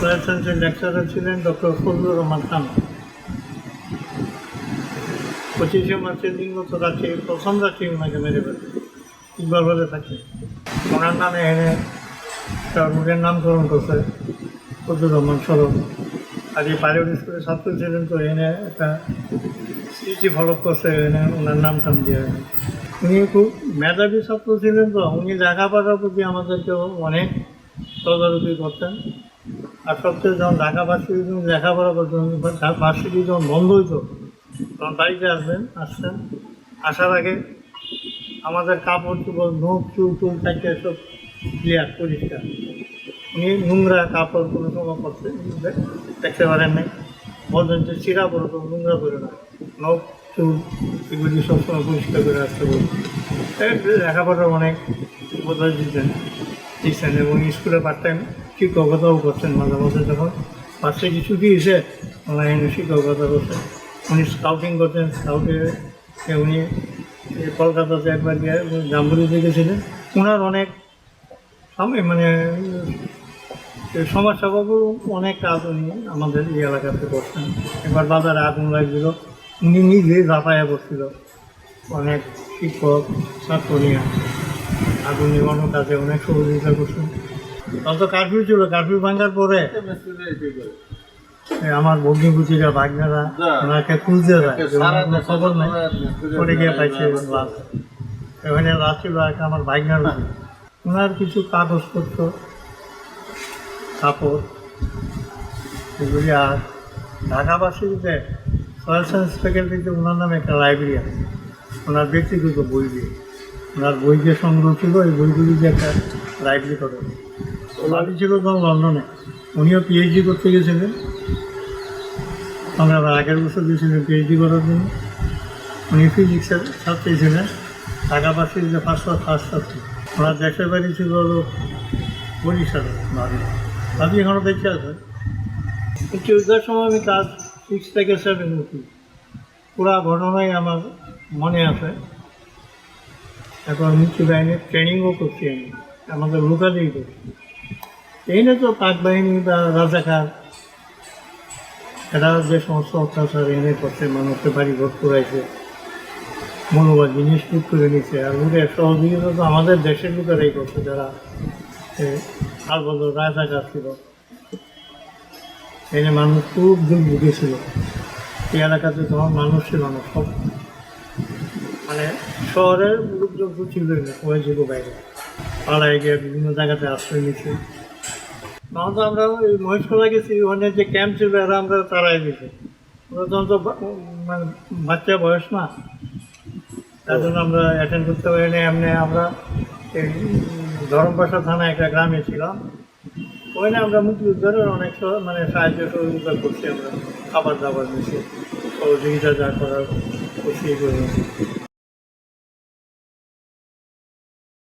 সায়েন্সের লেকচারার ছিলেন ডক্টর ফজলুর রহমান খান। পঁচিশে মার্চের দিন মতো রাত্রি প্রথম রাত্রি ওনাকে মেরে ফেলে। ইকবাল হলে থাকে। ওনার নামে এনে একটা রোডের নামকরণ করছে ফজলুর রহমান সড়ক আর এই পাইলট স্কুলের ছাত্র ছিলেন তো, এনে একটা স্মৃতি ফলক করছে, এনে ওনার নাম টাম দিয়ে। উনি খুব মেধাবী ছাত্র ছিলেন তো, উনি লেখাপড়ার প্রতি আমাদেরকে অনেক তদারকি করতেন। আর সবচেয়ে যখন ঢাকা ভার্সিটি যখন লেখাপড়া করতেন ভার্সিটি যখন বন্ধ হইতো, তখন বাড়িতে আসবেন আসতেন আসার আগে আমাদের কাপড় চোপড় নখ চুল টুল থাকে সব ক্লিয়ার পরিষ্কার। উনি নোংরা কাপড় কোনো সময় করতে দেখতে পারেন নাই। যে চিরা পরে তো নোংরা করে না। নখ চুল এগুলি সবসময় পরিষ্কার করে আসতে এই লেখাপড়া অনেক উপদেশ দিতেন। দিচ্ছেন এবং স্কুলে টাইম শিক্ষকতাও করছেন মাঝে মাঝে যখন পাশে কিছু দিয়েছে অনলাইনে শিক্ষকতা করছেন উনি স্কাউটিং করতেন স্কাউটে উনি কলকাতাতে একবার জাম্বুরিতে গেছিলেন। ওনার অনেক মানে সমাজসেবাকেও অনেক কাজ উনি আমাদের এই এলাকাতে করছেন। একবার বাজারে আগুন লাগছিল, উনি নিজে ঝাঁপাইয়া পড়ছিল। অনেক শিক্ষক, ছাত্র নিয়ে আগুন নিবানোর কাজে অনেক সহযোগিতা করছেন। তখন তো কারফিউ ছিল কারফিউ ভাঙার পরে আমার ভগ্নিপুতিরা ভাগনারা ওনাকে খুঁজতে যায়। খবর নেই। পরে গিয়ে পাইছে লাশ। এখানে লাশ ছিল একটা আমার ভাগনার ওনার কিছু কাগজপত্র কাপড় এগুলি আর ঢাকা ভার্সিটিতে সয়েল সায়েন্স ফ্যাকাল্টিতে ওনার নামে একটা লাইব্রেরি আছে। ওনার ব্যক্তিগত বই দিয়ে। ওনার বই যে সংগ্রহ ছিল এই বইগুলি যে একটা লাইব্রেরি করে ছিল তখন লন্ডনে। উনিও পিএইচডি করতে গেছিলেন। আমরা আবার আগের বছর গেছিলেন পিএইচডি করার জন্য। উনি ফিজিক্সের ছাত্রী ছিলেন। ঢাকা ভার্সিটিতে ফার্স্ট ফার্স্ট ছাত্রী ওনার দেশের বাড়ি ছিল হলো বরিশালে ভাবি ভাবি এখনও বেঁচে আছে। চৌদ্দার সময় আমি ক্লাস সিক্স থেকে সেভেন উঠি। পুরা ঘটনাই আমার মনে আছে। এখন মুক্তি বাহিনীর ট্রেনিংও করছি আমি। আমাদের লোকালেই করছি। এই না তো পাক বাহিনী বা রাজাকার, এরা যে সমস্ত অত্যাচার এনে করছে মানুষের বাড়ি ঘর করাইছে মূল্যবান জিনিস লুট করে নিচ্ছে আর লোকের সহযোগিতা তো আমাদের দেশের লোকেরাই করছে, যারা আর বলতো রাজাকার ছিল। এনে মানুষ খুব দুর্ভোগে ছিল। এই এলাকাতে তখন মানুষ ছিল না, সব মানে শহরের লোকজন তো ছিলই না, সবাই ছিল বাইরে। পাড়ায় গিয়ে বিভিন্ন জায়গাতে আশ্রয় নিচ্ছে তখন আমরা ওই মহেশখোলা গেছি, ওখানে যে ক্যাম্প ছিল, এরা আমরা তারাই দিয়েছি। তখন তো মানে বাচ্চা বয়স না। তার জন্য আমরা অ্যাটেন্ড করতে পারিনি। এমনি আমরা এই ধরমপাশা থানা একটা গ্রামে ছিলাম। ওখানে আমরা মুক্তিযোদ্ধারের অনেক মানে সাহায্য সহযোগিতা করছি আমরা। খাবার দাবার দিচ্ছি, সহযোগিতা যা করার করছি